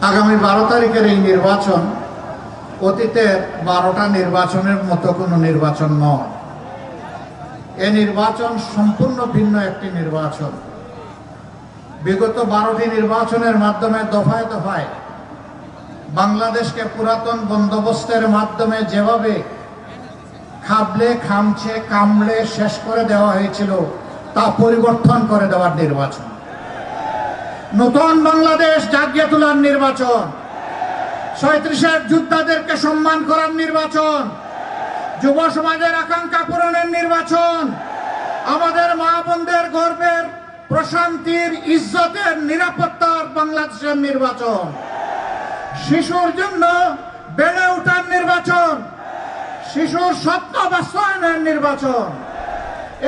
আগামী বারো তারিখের এই নির্বাচন অতীতের বারোটা নির্বাচনের মতো কোনো নির্বাচন নয়। এ নির্বাচন সম্পূর্ণ ভিন্ন একটি নির্বাচন। বিগত বারোটি নির্বাচনের মাধ্যমে দফায় দফায় বাংলাদেশকে পুরাতন বন্দোবস্তের মাধ্যমে যেভাবে খাবলে, খামছে, কামড়ে শেষ করে দেওয়া হয়েছিল, তা পরিবর্তন করে দেওয়ার নির্বাচন। নতুন বাংলাদেশ জাগিয়ে তোলার নির্বাচন। সৈত্রিশের যোদ্ধাদেরকে সম্মান করার নির্বাচন। যুব সমাজের আকাঙ্ক্ষা পূরণের নির্বাচন। আমাদের মা বোনদের গর্বের, প্রশান্তির, ইজ্জতের, নিরাপত্তার বাংলাদেশের নির্বাচন। শিশুর জন্য বেড়ে ওঠার নির্বাচন। শিশুর স্বপ্ন বাস্তবায়নের নির্বাচন।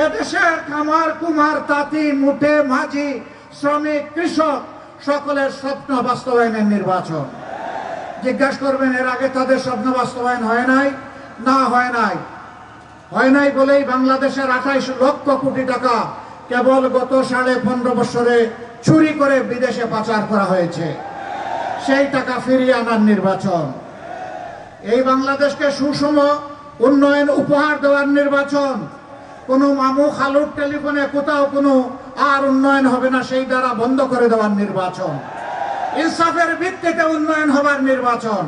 এদেশের খামার, কুমার, তাঁতি, মুঠে, মাঝি শ্রমিক, কৃষক, সকলের স্বপ্ন বাস্তবায়নের নির্বাচন। জিজ্ঞাসা করবেন, এর আগে তাদের স্বপ্ন বাস্তবায়ন হয় নাই? না, হয় নাই। হয় নাই বলেই বাংলাদেশের আঠাইশ লক্ষ কোটি টাকা কেবল গত সাড়ে পনেরো বছরে চুরি করে বিদেশে পাচার করা হয়েছে। সেই টাকা ফিরিয়ে আনার নির্বাচন। এই বাংলাদেশকে সুষম উন্নয়ন উপহার দেওয়ার নির্বাচন। কোনো মামু খালুর টেলিফোনে কোথাও কোনো আর উন্নয়ন হবে না, সেই দ্বারা বন্ধ করে দেওয়ার নির্বাচন। ইনসাফের ভিত্তিতে উন্নয়ন হবার নির্বাচন।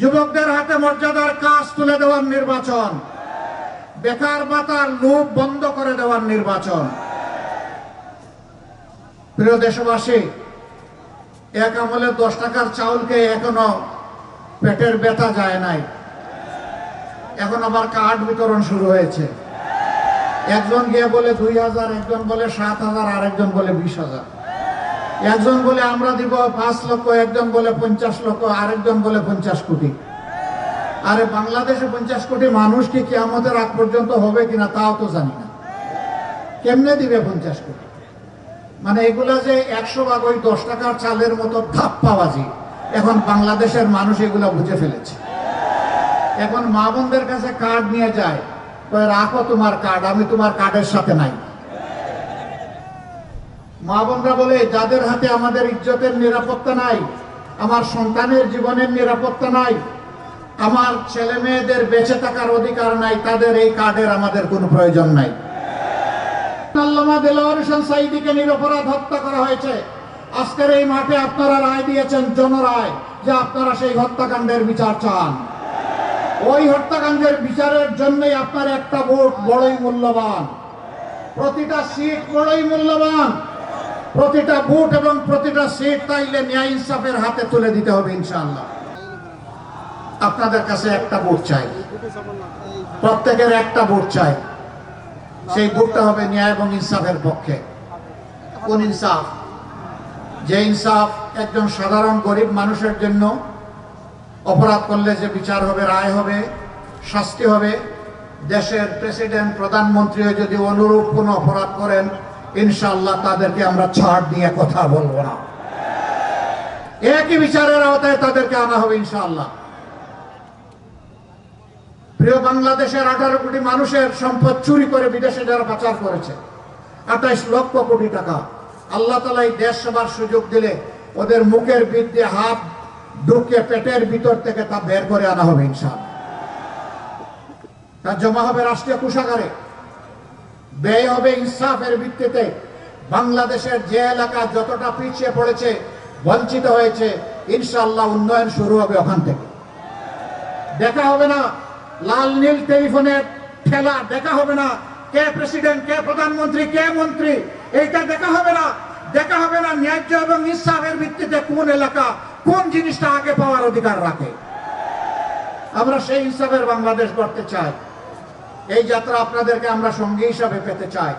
যুবকদের হাতে মর্যাদার কাজ তুলে দেওয়ার নির্বাচন। বেকার বাতার লোভ বন্ধ করে দেওয়ার নির্বাচন। প্রিয় দেশবাসী, এক আমলে দশ টাকার চাউলকে এখনও পেটের ব্যথা যায় নাই। এখন আবার কার্ড বিতরণ শুরু হয়েছে। একজন গিয়ে বলে দুই হাজার, একজন বলে সাত হাজার, আরেকজন বলে বিশ হাজার। একজন বলে আমরা দিব পাঁচ লক্ষ, একজন বলে পঞ্চাশ লক্ষ, আরেকজন বলে পঞ্চাশ কোটি। আরে বাংলাদেশে পঞ্চাশ কোটি মানুষ কি কিয়ামতের আগ পর্যন্ত হবে কিনা তাও তো জানি না। কেমনে দিবে পঞ্চাশ কোটি? মানে এগুলা যে একশো ভাগ ওই দশ টাকার চালের মতো ধাপ্পাবাজি, এখন বাংলাদেশের মানুষ এগুলা বুঝে ফেলেছে। এখন মা বোনদের কাছে কার্ড নিয়ে যায় রাখো তোমার কার্ড আমি তোমার কার্ডের সাথে নাই। মা বোনরা বলে, যাদের হাতে আমাদের ইজ্জতের নিরাপত্তা নাই, আমার সন্তানের জীবনের নিরাপত্তা নাই, আমার ছেলে মেয়েদের বেঁচে থাকার অধিকার নাই, তাদের এই কার্ডের আমাদের কোনো প্রয়োজন নাই। আজকের এই মাঠে আপনারা রায় দিয়েছেন, জনরায়, যে আপনারা সেই হত্যাকাণ্ডের বিচার চান। ওই হত্যাকাণ্ডের বিচারের জন্যই আপনার একটা ভোট বড়ই মূল্যবান। প্রতিটা সিট বড়ই মূল্যবান। প্রতিটা ভোট এবং প্রতিটা সিট তাইলে ন্যায় ইনসাফের হাতে তুলে দিতে হবে ইনশাআল্লাহ। আপনাদের কাছে একটা ভোট চাই। প্রত্যেকের একটা ভোট চাই। সেই ভোটটা হবে ন্যায় এবং ইনসাফের পক্ষে। কোন ইনসাফ? যে ইনসাফ একজন সাধারণ গরিব মানুষের জন্য অপরাধ করলে যে বিচার হবে, রায় হবে, শাস্তি হবে। দেশের প্রেসিডেন্ট, প্রধানমন্ত্রীও যদি অনুরূপ কোনো অপরাধ করেন, ইনশাআল্লাহ তাদেরকে আমরা ছাড় দিয়ে কথা বলব না। একই বিচারের আওতায় তাদেরকে আনা হবে ইনশাআল্লাহ। প্রিয় বাংলাদেশের আঠারো কোটি মানুষের সম্পদ চুরি করে বিদেশে যারা পাচার করেছে, আঠাইশ লক্ষ কোটি টাকা। আল্লাহ তালা এই দেশ সেবার সুযোগ দিলে ওদের মুখের বিদ্যে হাত ঢুকে পেটের ভিতর থেকে তা বের করে আনা হবে ইনশাল তা জমা হবে রাষ্ট্রীয় কোষাগারে। ব্যয় হবে ইনসাফের ভিত্তিতে। বাংলাদেশের যে এলাকা যতটা পিছিয়ে পড়েছে, বঞ্চিত হয়েছে ইনশাল্লাহ উন্নয়ন শুরু হবে ওখান থেকে। দেখা হবে না লাল নীল টেলিফোনের খেলা দেখা হবে না কে প্রেসিডেন্ট, কে প্রধানমন্ত্রী, কে মন্ত্রী, এইটা দেখা হবে না। দেখা হবে না, ন্যায্য এবং ইনসাফের ভিত্তিতে কোন এলাকা কোন জিনিসটা আগে পাওয়ার অধিকার রাখে। আমরা সেই হিসাবের বাংলাদেশ গড়তে চাই। এই যাত্রা আপনাদেরকে আমরা সঙ্গী হিসাবে পেতে চাই।